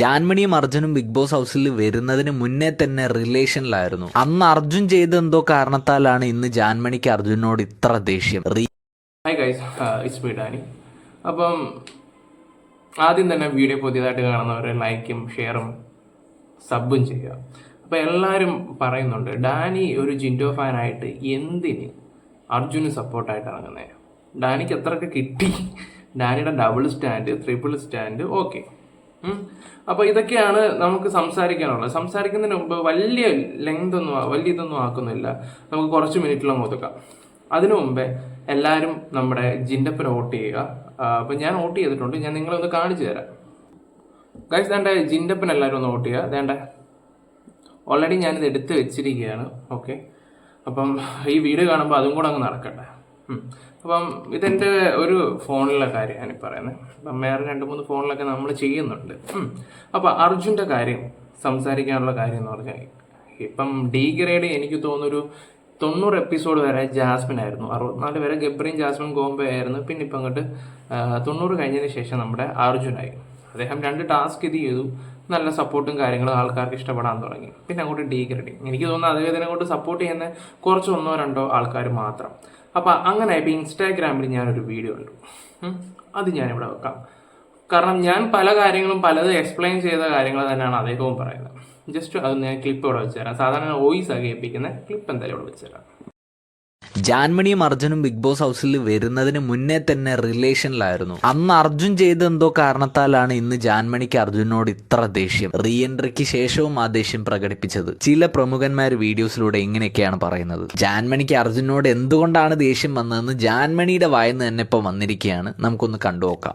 ജാൻമണിയും അർജുനും big boss ഹൗസിൽ വരുന്നതിന് മുന്നേ തന്നെ റിലേഷനിലായിരുന്നു. അന്ന് അർജുൻ ചെയ്ത എന്തോ കാരണത്താലാണ് ഇന്ന് ജാൻമണിക്ക് അർജുനോട് ഇത്ര ദേഷ്യം. ഡാനി അപ്പം ആദ്യം തന്നെ വീഡിയോ പുതിയതായിട്ട് കാണുന്നവർ ലൈക്കും ഷെയറും സബും ചെയ്യുക. അപ്പം എല്ലാവരും പറയുന്നുണ്ട് ഡാനി ഒരു ജിൻഡോ ഫാനായിട്ട് എന്തിന് അർജുന് സപ്പോർട്ടായിട്ട് ഇറങ്ങുന്നത് ഡാനിക്ക് എത്രയൊക്കെ കിട്ടി? ഡാനിയുടെ double stand triple stand okay അപ്പോൾ ഇതൊക്കെയാണ് നമുക്ക് സംസാരിക്കാനുള്ളത്. സംസാരിക്കുന്നതിന് മുമ്പ് വലിയ ലെങ്ത് ഒന്നും വലിയ ഇതൊന്നും ആക്കുന്നില്ല. നമുക്ക് കുറച്ച് മിനിറ്റിലും ഒതുക്കാം. അതിനു മുമ്പേ എല്ലാവരും നമ്മുടെ ജിൻഡപ്പൻ വോട്ട് ചെയ്യുക. അപ്പം ഞാൻ വോട്ട് ചെയ്തിട്ടുണ്ട്. ഞാൻ നിങ്ങളെ ഒന്ന് കാണിച്ചു തരാം. ഗൈസ് വേണ്ട ജിൻഡപ്പിന് എല്ലാവരും ഒന്ന് വോട്ട് ചെയ്യുക. വേണ്ട ഓൾറെഡി ഞാനിത് എടുത്ത് വെച്ചിരിക്കുകയാണ്. ഓക്കെ അപ്പം ഈ വീഡിയോ കാണുമ്പോൾ അതും കൂടെ അങ്ങ് നടക്കട്ടെ. അപ്പം ഇതെന്റെ ഒരു ഫോണിലെ കാര്യം ഈ പറയുന്നത്. അപ്പം വേറെ രണ്ട് മൂന്ന് ഫോണിലൊക്കെ നമ്മൾ ചെയ്യുന്നുണ്ട്. അപ്പോൾ അപ്പം അർജുന്റെ കാര്യം സംസാരിക്കാനുള്ള കാര്യം എന്ന് പറഞ്ഞാൽ ഇപ്പം ഡി ഗ്രേഡ് എനിക്ക് തോന്നുന്നൊരു തൊണ്ണൂറ് എപ്പിസോഡ് വരെ ജാസ്മിൻ ആയിരുന്നു. അറുപത്തിനാല് വരെ ഗബ്രീൻ ജാസ്മിൻ ഗോംബെ ആയിരുന്നു. പിന്നെ ഇപ്പം അങ്ങോട്ട് തൊണ്ണൂറ് കഴിഞ്ഞതിന് ശേഷം നമ്മുടെ അർജുനായി. അദ്ദേഹം രണ്ട് ടാസ്ക് ഇത് ചെയ്തു. നല്ല സപ്പോർട്ടും കാര്യങ്ങളും ആൾക്കാർക്ക് ഇഷ്ടപ്പെടാൻ തുടങ്ങി. പിന്നെ അങ്ങോട്ട് ഡീഗ്രേഡിങ് എനിക്ക് തോന്നുന്നു അദ്ദേഹത്തിനെ കൊണ്ട് സപ്പോർട്ട് ചെയ്യുന്ന കുറച്ച് ഒന്നോ രണ്ടോ ആൾക്കാർ മാത്രം. അപ്പം അങ്ങനെ ഇപ്പോൾ ഇൻസ്റ്റാഗ്രാമിൽ ഞാനൊരു വീഡിയോ ഉണ്ട് അത് ഞാനിവിടെ വെക്കാം. കാരണം ഞാൻ പല കാര്യങ്ങളും പലത് എക്സ്പ്ലെയിൻ ചെയ്ത കാര്യങ്ങൾ തന്നെയാണ് അദ്ദേഹവും പറയുന്നത്. ജസ്റ്റ് അത് ഞാൻ ക്ലിപ്പ് ഇവിടെ വെച്ചുതരാം. സാധാരണ വോയിസ് ആ ഏൽപ്പിക്കുന്ന ക്ലിപ്പ് എന്തായാലും ഇവിടെ വെച്ചുതരാം. ജാൻമണിയും അർജുനും ബിഗ് ബോസ് ഹൗസിൽ വരുന്നതിന് മുന്നേ തന്നെ റിലേഷനിലായിരുന്നു. അന്ന് അർജുൻ ചെയ്ത എന്തോ കാരണത്താലാണ് ഇന്ന് ജാൻമണിക്ക് അർജുനോട് ഇത്ര ദേഷ്യം. റീ എൻട്രിക്ക് ശേഷവും ആ ദേഷ്യം പ്രകടിപ്പിച്ചത്. ചില പ്രമുഖന്മാർ വീഡിയോസിലൂടെ ഇങ്ങനെയൊക്കെയാണ് പറയുന്നത്. ജാൻമണിക്ക് അർജുനോട് എന്തുകൊണ്ടാണ് ദേഷ്യം വന്നതെന്ന് ജാൻമണിയുടെ വായന്ന് തന്നെ ഇപ്പൊ വന്നിരിക്കുകയാണ്. നമുക്കൊന്ന് കണ്ടുനോക്കാം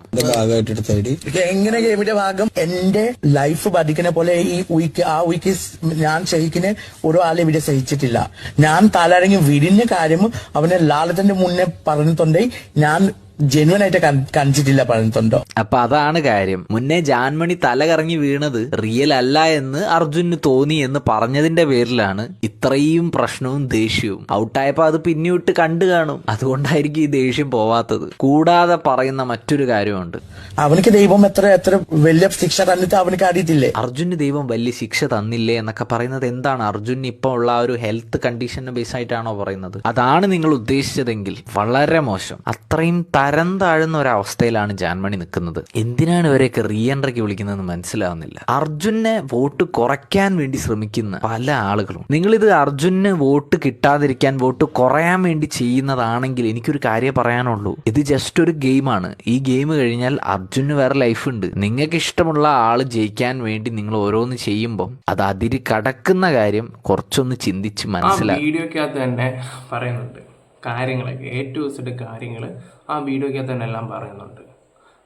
എങ്ങനെ ഗെയിമിന്റെ ഭാഗം? എന്റെ ലൈഫ് ബാധിക്കുന്ന പോലെ ഈ വീക്ക് ആ വീക്ക് ഞാൻ ശരിക്കിന് ഒരു ആളെ ഇവിടെ സഹിച്ചിട്ടില്ല. ഞാൻ തലറങ്ങി വിരിഞ്ഞ കാര്യം അവനെ ലാലത്തിന്റെ മുന്നേ പറഞ്ഞിട്ടുണ്ടെങ്കിൽ ഞാൻ ജെന്വൻ ആയിട്ട് കാണിച്ചിട്ടില്ല പറഞ്ഞിട്ടുണ്ടോ അപ്പൊ അതാണ് കാര്യം. മുന്നേ ജാൻമണി തല കറങ്ങി വീണത് റിയൽ അല്ല എന്ന് അർജുന് തോന്നി എന്ന് പറഞ്ഞതിന്റെ പേരിലാണ് ഇത്രയും പ്രശ്നവും ദേഷ്യവും. ഔട്ടായപ്പോ അത് പിന്നിട്ട് കണ്ടു കാണും. അതുകൊണ്ടായിരിക്കും ഈ ദേഷ്യം പോവാത്തത്. കൂടാതെ പറയുന്ന മറ്റൊരു കാര്യമുണ്ട്. അവനക്ക് ദൈവം എത്ര എത്ര വലിയ ശിക്ഷ തന്നിട്ട് അവനക്ക് അറിയത്തില്ലേ? അർജുന് ദൈവം വലിയ ശിക്ഷ തന്നില്ലേ എന്നൊക്കെ പറയുന്നത് എന്താണ്? അർജുന് ഇപ്പൊ ഉള്ള ആ ഒരു ഹെൽത്ത് കണ്ടീഷനെ ബേസ് ആയിട്ടാണോ പറയുന്നത്? അതാണ് നിങ്ങൾ ഉദ്ദേശിച്ചതെങ്കിൽ വളരെ മോശം. അത്രയും തരം താഴുന്ന ഒരവസ്ഥയിലാണ് ജാൻമണി നിൽക്കുന്നത്. എന്തിനാണ് ഇവരെയൊക്കെ റീ എൻട്രിക്ക് വിളിക്കുന്നതെന്ന് മനസ്സിലാവുന്നില്ല. അർജുനെ വോട്ട് കുറയ്ക്കാൻ വേണ്ടി ശ്രമിക്കുന്ന പല ആളുകളും. നിങ്ങളിത് അർജുന് വോട്ട് കിട്ടാതിരിക്കാൻ വോട്ട് കുറയാൻ വേണ്ടി ചെയ്യുന്നതാണെങ്കിൽ എനിക്കൊരു കാര്യം പറയാനുള്ളൂ. ഇത് ജസ്റ്റ് ഒരു ഗെയിമാണ്. ഈ ഗെയിം കഴിഞ്ഞാൽ അർജുന് വേറെ ലൈഫ് ഉണ്ട്. നിങ്ങൾക്ക് ഇഷ്ടമുള്ള ആൾ ജയിക്കാൻ വേണ്ടി നിങ്ങൾ ഓരോന്ന് ചെയ്യുമ്പോൾ അത് അതിരി കടക്കുന്ന കാര്യം കുറച്ചൊന്ന് ചിന്തിച്ച് മനസ്സിലാക്കി മനസ്സിലാക്കും വീഡിയോക്കകത്ത് തന്നെ പറയുന്നുണ്ട്. കാര്യങ്ങളൊക്കെ എ ടു സെഡ് കാര്യങ്ങൾ ആ വീഡിയോയ്ക്കകത്ത് തന്നെ എല്ലാം പറയുന്നുണ്ട്.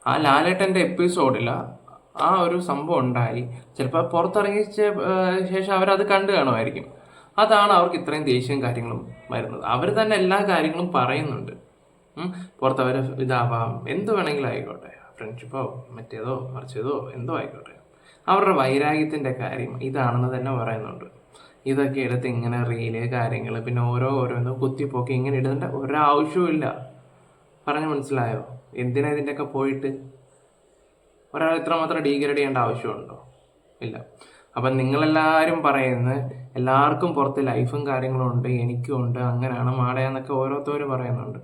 ആ ലാലേട്ടന്റെ എപ്പിസോഡിൽ ആ ഒരു സംഭവം ഉണ്ടായി. ചിലപ്പോൾ പുറത്തിറങ്ങിയ ശേഷം അവരത് കണ്ടു കാണുമായിരിക്കും. അതാണ് അവർക്ക് ഇത്രയും ദേഷ്യവും കാര്യങ്ങളും വരുന്നത്. അവർ തന്നെ എല്ലാ കാര്യങ്ങളും പറയുന്നുണ്ട്. പുറത്തവർ ഇതാവാം. എന്ത് വേണമെങ്കിലും ആയിക്കോട്ടെ. ഫ്രണ്ട്ഷിപ്പോ മറ്റേതോ മറിച്ചതോ എന്തോ ആയിക്കോട്ടെ. അവരുടെ വൈരാഗ്യത്തിന്റെ കാര്യം ഇതാണെന്ന് തന്നെ പറയുന്നുണ്ട്. ഇതൊക്കെ എടുത്ത് ഇങ്ങനെ റീൽ കാര്യങ്ങൾ പിന്നെ ഓരോ ഓരോന്നും കുത്തിപ്പോക്കി ഇങ്ങനെ ഇടേണ്ട ഒരാവശ്യവും ഇല്ല പറഞ്ഞു മനസ്സിലായോ? എന്തിനാ ഇതിന്റെയൊക്കെ പോയിട്ട്? ഒരാൾ ഇത്രമാത്രം ഡീഗ്രേഡ് ചെയ്യേണ്ട ആവശ്യമുണ്ടോ? ഇല്ല. അപ്പം നിങ്ങളെല്ലാവരും പറയുന്നത് എല്ലാവർക്കും പുറത്ത് ലൈഫും കാര്യങ്ങളും ഉണ്ട് എനിക്കും ഉണ്ട് അങ്ങനെയാണ് മാടയാന്നൊക്കെ ഓരോരുത്തരും പറയുന്നുണ്ട്.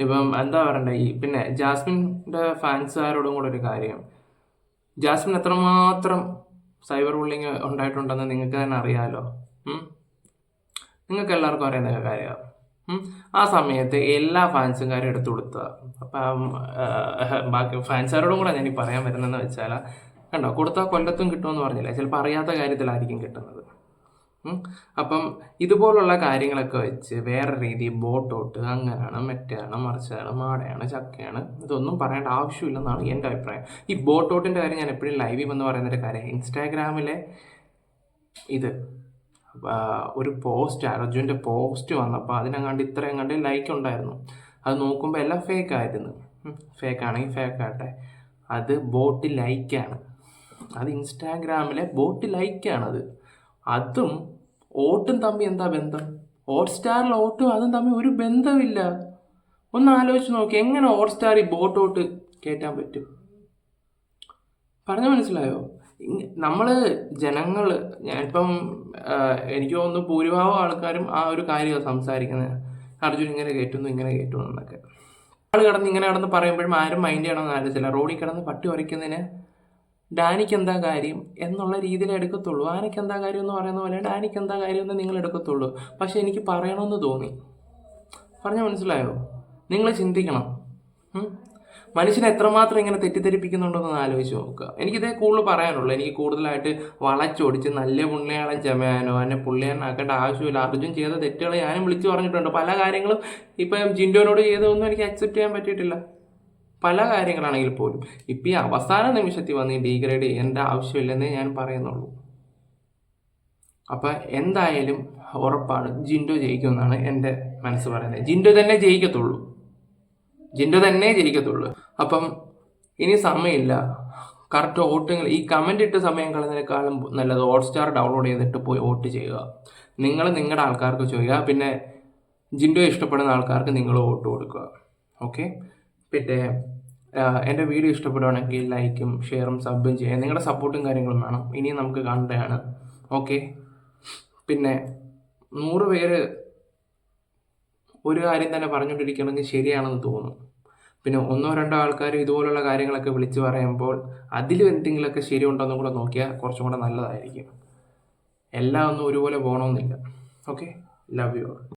ഇപ്പം എന്താ പറയണ്ടേ? ഈ പിന്നെ ജാസ്മിന്റെ ഫാൻസുകാരോടും കൂടെ ഒരു കാര്യം. ജാസ്മിൻ എത്രമാത്രം സൈബർ ബുള്ളിങ് ഉണ്ടായിട്ടുണ്ടെന്ന് നിങ്ങൾക്ക് തന്നെ അറിയാമല്ലോ നിങ്ങൾക്ക് എല്ലാവർക്കും അറിയുന്ന കാര്യമാണ്. ആ സമയത്ത് എല്ലാ ഫാൻസുകാരും എടുത്തു കൊടുത്തത് അപ്പം ബാക്കി ഫാൻസുകാരോടും കൂടെ ഞാൻ ഈ പറയാൻ വരുന്നതെന്ന് വെച്ചാൽ കണ്ടോ കൊടുത്താൽ കൊല്ലത്തും കിട്ടുമെന്ന് പറഞ്ഞില്ല? ചിലപ്പോൾ അറിയാത്ത കാര്യത്തിലായിരിക്കും കിട്ടുന്നത്. അപ്പം ഇതുപോലുള്ള കാര്യങ്ങളൊക്കെ വെച്ച് വേറെ രീതി ബോട്ടോട്ട് അങ്ങനെയാണ് മെറ്റാണ് മറിച്ചാണ് മാടയാണ് ചക്കയാണ് ഇതൊന്നും പറയേണ്ട ആവശ്യമില്ലെന്നാണ് എന്റെ അഭിപ്രായം. ഈ ബോട്ടോട്ടിന്റെ കാര്യം ഞാൻ എപ്പോഴും ലൈവിൽ വന്ന് പറയുന്നൊരു കാര്യം ഇൻസ്റ്റാഗ്രാമിലെ ഇത് ഒരു പോസ്റ്റ് അർജുന്റെ പോസ്റ്റ് വന്നപ്പോൾ അതിനങ്ങാണ്ട് ഇത്രയും കണ്ട് ലൈക്ക് ഉണ്ടായിരുന്നു. അത് നോക്കുമ്പോൾ എല്ലാം ഫേക്ക് ആയിരുന്നു. ഫേക്ക് ആണെങ്കിൽ ഫേക്ക് ആട്ടെ അത് ബോട്ട് ലൈക്കാണ് അത് ഇൻസ്റ്റാഗ്രാമിലെ ബോട്ട് ലൈക്കാണത് അതും ഓട്ടും തമ്മിൽ എന്താ ബന്ധം? ഹോട്ട്സ്റ്റാറിൽ ഓട്ടും അതും തമ്മിൽ ഒരു ബന്ധമില്ല. ഒന്ന് ആലോചിച്ച് നോക്കി എങ്ങനെ ഹോട്ട്സ്റ്റാർ ഈ ബോട്ടോട്ട് കയറ്റാൻ പറ്റും? പറഞ്ഞ മനസ്സിലായോ? നമ്മൾ ജനങ്ങൾ ഞാനിപ്പം എനിക്ക് തോന്നുന്നു ഭൂരിഭാഗം ആൾക്കാരും ആ ഒരു കാര്യമാണ് സംസാരിക്കുന്നത് അർജുൻ ഇങ്ങനെ കയറ്റുന്നു ഇങ്ങനെ കയറ്റുന്നു എന്നൊക്കെ. ആൾ കിടന്ന് ഇങ്ങനെ കിടന്ന് പറയുമ്പോഴും ആരും മൈൻഡ് ചെയ്യണമെന്ന് ആലോചിച്ചില്ല. റോഡിൽ കിടന്ന് പട്ടി ഉരയ്ക്കുന്നതിന് ഡാനിക്ക് എന്താ കാര്യം എന്നുള്ള രീതിയിൽ എടുക്കത്തുള്ളൂ. ആനയ്ക്ക് എന്താ കാര്യം എന്ന് പറയുന്ന പോലെ ഡാനിക്ക് എന്താ കാര്യം എന്ന് നിങ്ങൾ എടുക്കത്തുള്ളൂ. പക്ഷെ എനിക്ക് പറയണമെന്ന് തോന്നി. പറഞ്ഞാൽ മനസ്സിലായോ? നിങ്ങൾ ചിന്തിക്കണം? മനുഷ്യനെ എത്രമാത്രം ഇങ്ങനെ തെറ്റിദ്ധരിപ്പിക്കുന്നുണ്ടെന്ന് ആലോചിച്ച് നോക്കുക. എനിക്കിതേ കൂടുതൽ പറയാനുള്ളൂ. എനിക്ക് കൂടുതലായിട്ട് വളച്ചൊടിച്ച് നല്ല പുള്ളിയാളെ ചമയാനോ എന്നെ പുള്ളിയാനാക്കേണ്ട ആവശ്യമില്ല. അർജുൻ ചെയ്ത തെറ്റുകൾ ഞാനും വിളിച്ചു പറഞ്ഞിട്ടുണ്ട്. പല കാര്യങ്ങളും ഇപ്പം ജിൻഡോനോട് ചെയ്തതൊന്നും എനിക്ക് അക്സെപ്റ്റ് ചെയ്യാൻ പറ്റിയിട്ടില്ല. പല കാര്യങ്ങളാണെങ്കിൽ പോലും ഇപ്പം ഈ അവസാന നിമിഷത്തിൽ വന്ന് ഡീഗ്രേഡ് ചെയ്യേണ്ട ആവശ്യമില്ലെന്നേ ഞാൻ പറയുന്നുള്ളൂ. അപ്പം എന്തായാലും ഉറപ്പാണ് ജിൻഡോ ജയിക്കുമെന്നാണ് എന്റെ മനസ്സ് പറയുന്നത്. ജിൻഡോ തന്നെ ജയിക്കത്തുള്ളൂ. ജിൻഡോ തന്നെ ജയിക്കത്തുള്ളൂ. അപ്പം ഇനി സമയമില്ല. കറക്റ്റ് വോട്ടിങ് ഈ കമന്റ് ഇട്ട് സമയം കളഞ്ഞതിനേക്കാളും നല്ലത് ഹോട്ട്സ്റ്റാർ ഡൗൺലോഡ് ചെയ്തിട്ട് പോയി വോട്ട് ചെയ്യുക. നിങ്ങൾ നിങ്ങളുടെ ആൾക്കാർക്ക് ചെയ്യുക പിന്നെ ജിൻഡോ ഇഷ്ടപ്പെടുന്ന ആൾക്കാർക്ക് നിങ്ങൾ വോട്ട് കൊടുക്കുക. ഓക്കെ പിന്നെ എന്റെ വീഡിയോ ഇഷ്ടപ്പെടുവാണെങ്കിൽ ലൈക്കും ഷെയറും സബും ചെയ്യുക നിങ്ങളുടെ സപ്പോർട്ടും കാര്യങ്ങളും വേണം. ഇനിയും നമുക്ക് കാണേണ്ടതാണ്. ഓക്കെ? പിന്നെ നൂറ് പേര് ഒരു കാര്യം തന്നെ പറഞ്ഞുകൊണ്ടിരിക്കണമെങ്കിൽ ശരിയാണെന്ന് തോന്നും. പിന്നെ ഒന്നോ രണ്ടോ ആൾക്കാർ ഇതുപോലുള്ള കാര്യങ്ങളൊക്കെ വിളിച്ചു പറയുമ്പോൾ അതിലും എന്തെങ്കിലുമൊക്കെ ശരിയുണ്ടോ എന്നും കൂടെ നോക്കിയാൽ കുറച്ചും കൂടെ നല്ലതായിരിക്കും. എല്ലാം ഒന്നും ഒരുപോലെ പോകണമെന്നില്ല. ഓക്കെ? Love you